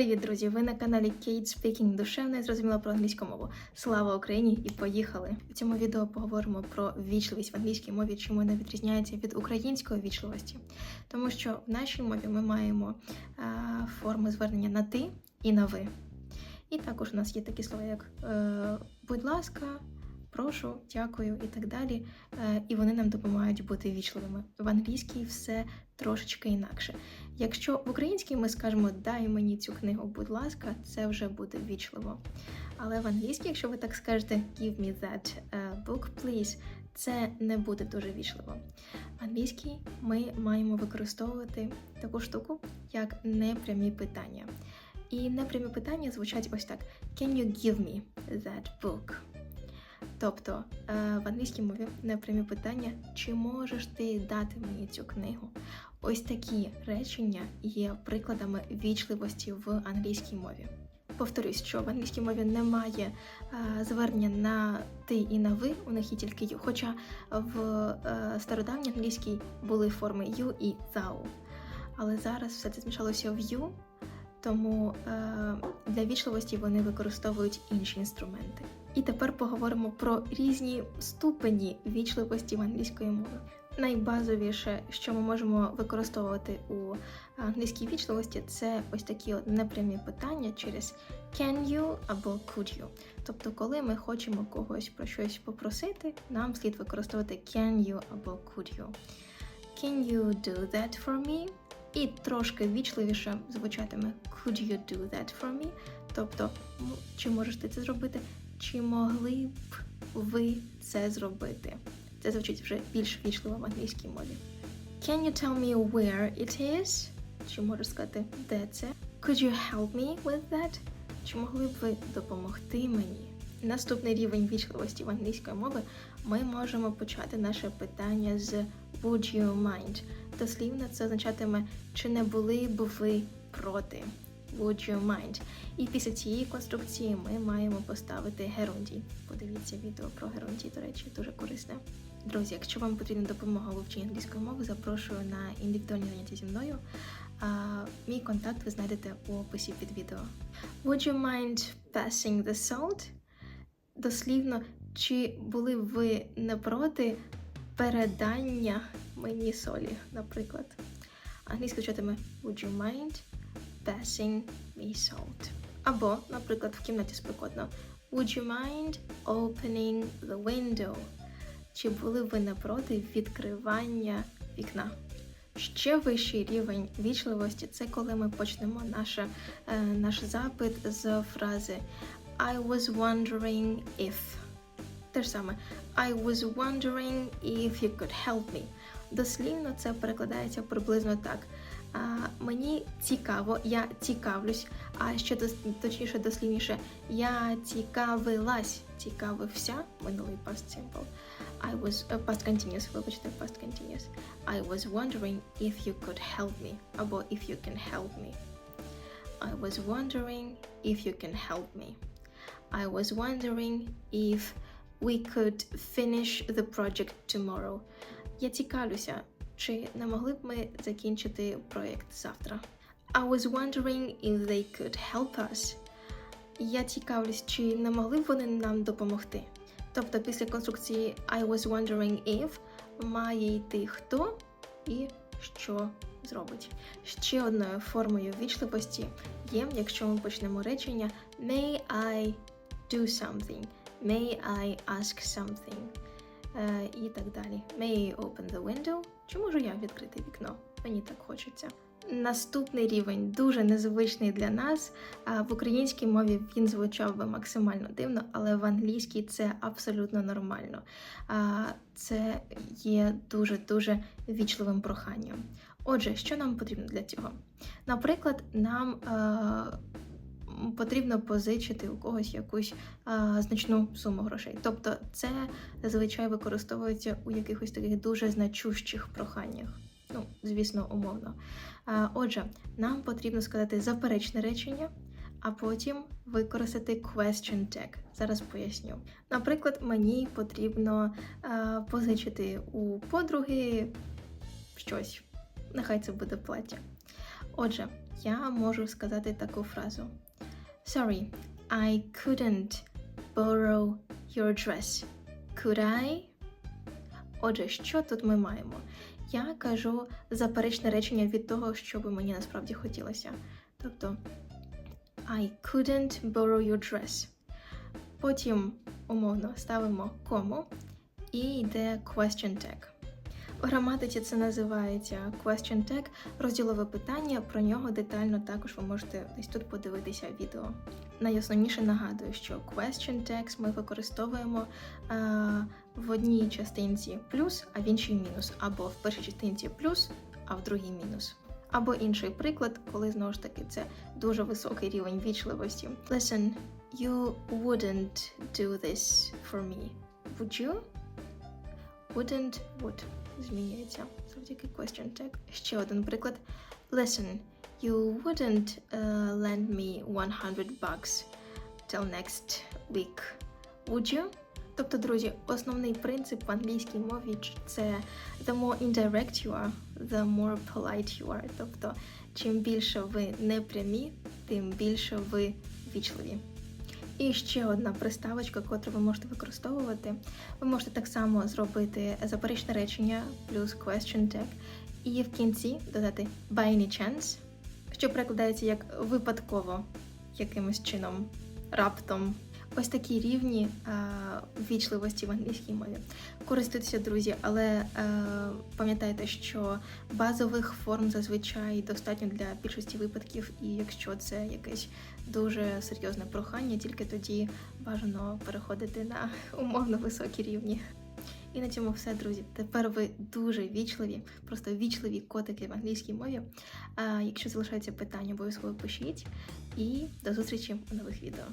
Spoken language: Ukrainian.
Привіт, друзі! Ви на каналі Kate Speaking душевно і зрозуміло про англійську мову. Слава Україні і поїхали! У цьому відео поговоримо про вічливість в англійській мові, чим вона відрізняється від української вічливості. Тому що в нашій мові ми маємо е, форми звернення на ти і на ви. І також у нас є такі слова, як е, будь ласка, прошу, дякую і так далі. Е, і вони нам допомагають бути вічливими. В англійській все трошечки інакше. Якщо в українській ми скажемо дай мені цю книгу, будь ласка, це вже буде вічливо. Але в англійській, якщо ви так скажете give me that uh, book, please, це не буде дуже вічливо. В англійській ми маємо використовувати таку штуку, як непрямі питання. І непрямі питання звучать ось так: Can you give me that book? Тобто е, в англійській мові непрямі питання, чи можеш ти дати мені цю книгу? Ось такі речення є прикладами вічливості в англійській мові. Повторюсь, що в англійській мові немає е, звернення на ти і на ви, у них є тільки ю. Хоча в е, стародавній англійській були форми you і thou. Але зараз все це змішалося в you, тому е, для вічливості вони використовують інші інструменти. І тепер поговоримо про різні ступені вічливості в англійської мови. Найбазовіше, що ми можемо використовувати у англійській вічливості, це ось такі от непрямі питання через can you або could you. Тобто, коли ми хочемо когось про щось попросити, нам слід використовувати can you або could you. Can you do that for me? І трошки вічливіше звучатиме Could you do that for me? Тобто, чи можеш ти це зробити? Чи могли б ви це зробити? Це звучить вже більш вічливо в англійській мові. Can you tell me where it is? Чи можеш сказати, де це? Could you help me with that? Чи могли б ви допомогти мені? Наступний рівень вічливості в англійської мови ми можемо почати наше питання з Would you mind? Дослівно це означатиме, чи не були б ви проти? Would you mind? І після цієї конструкції ми маємо поставити герундій. Подивіться відео про герундій, до речі, дуже корисне. Друзі, якщо вам потрібна допомога у вивченні англійської мови, запрошую на індивідуальні заняття зі мною. А, мій контакт ви знайдете у описі під відео. Would you mind passing the salt? Дослівно, чи були ви не проти передання мені солі, наприклад? Англійською читатиме Would you mind passing me salt? Або, наприклад, в кімнаті спекотно Would you mind opening the window? Чи були ви не проти відкривання вікна? Ще вищий рівень вічливості це коли ми почнемо наше, е, наш запит з фрази I was wondering if. Те ж саме I was wondering if you could help me. Дослівно це перекладається приблизно так. А, мені цікаво, я цікавлюсь, а ще дос- точніше, дослівніше, я цікавилась, цікавився, минулий past simple. I was uh, past continuous, вибачте, past continuous. I was wondering if you could help me, або if you can help me. I was wondering if you can help me. I was wondering if we could finish the project tomorrow. Я цікавлюся, чи не могли б ми закінчити проєкт завтра? I was wondering if they could help us. Я цікавлюсь, чи не могли б вони нам допомогти? Тобто після конструкції I was wondering if має йти хто і що зробить. Ще одною формою вічливості є, якщо ми почнемо речення May I do something? May I ask something? Е, і так далі. May open the window? Чи можу я відкрити вікно? Мені так хочеться. Наступний рівень дуже незвичний для нас. В українській мові він звучав би максимально дивно, але в англійській це абсолютно нормально. Це є дуже-дуже вічливим проханням. Отже, що нам потрібно для цього? Наприклад, нам е, потрібно позичити у когось якусь е, значну суму грошей. Тобто, це зазвичай використовується у якихось таких дуже значущих проханнях. Ну, звісно, умовно. А, Отже, нам потрібно сказати заперечне речення, а потім використати question tag. Зараз поясню. Наприклад, мені потрібно а, позичити у подруги щось. Нехай це буде плаття. Отже, я можу сказати таку фразу: Sorry, I couldn't borrow your dress. Could I? Отже, що тут ми маємо? Я кажу заперечне речення від того, що би мені насправді хотілося. Тобто I couldn't borrow your dress. Потім умовно ставимо кому і йде question tag. В граматиці це називається question tag, розділове питання. Про нього детально також ви можете десь тут подивитися відео. Найосновніше нагадую, що question tags ми використовуємо а, в одній частинці плюс, а в іншій мінус, або в першій частинці плюс, а в другій мінус. Або інший приклад, коли знову ж таки це дуже високий рівень вічливості. Listen, you wouldn't do this for me. Would you? Wouldn't, would змінюється завдяки question tag. Ще один приклад. Listen, you wouldn't uh, lend me 100 bucks till next week. Would you? Тобто, друзі, основний принцип в англійській мові це the more indirect you are, the more polite you are. Тобто, чим більше ви не прямі, тим більше ви вічливі. І ще одна приставочка, котру ви можете використовувати. Ви можете так само зробити заперечне речення плюс question tag, і в кінці додати by any chance, що перекладається як випадково, якимось чином, раптом. Ось такі рівні е, ввічливості в англійській мові. Користуйтеся, друзі, але е, пам'ятайте, що базових форм зазвичай достатньо для більшості випадків, і якщо це якесь дуже серйозне прохання, тільки тоді бажано переходити на умовно високі рівні. І на цьому все, друзі. Тепер ви дуже вічливі, просто вічливі котики в англійській мові. А якщо залишаються питання, обов'язково пишіть. І до зустрічі у нових відео.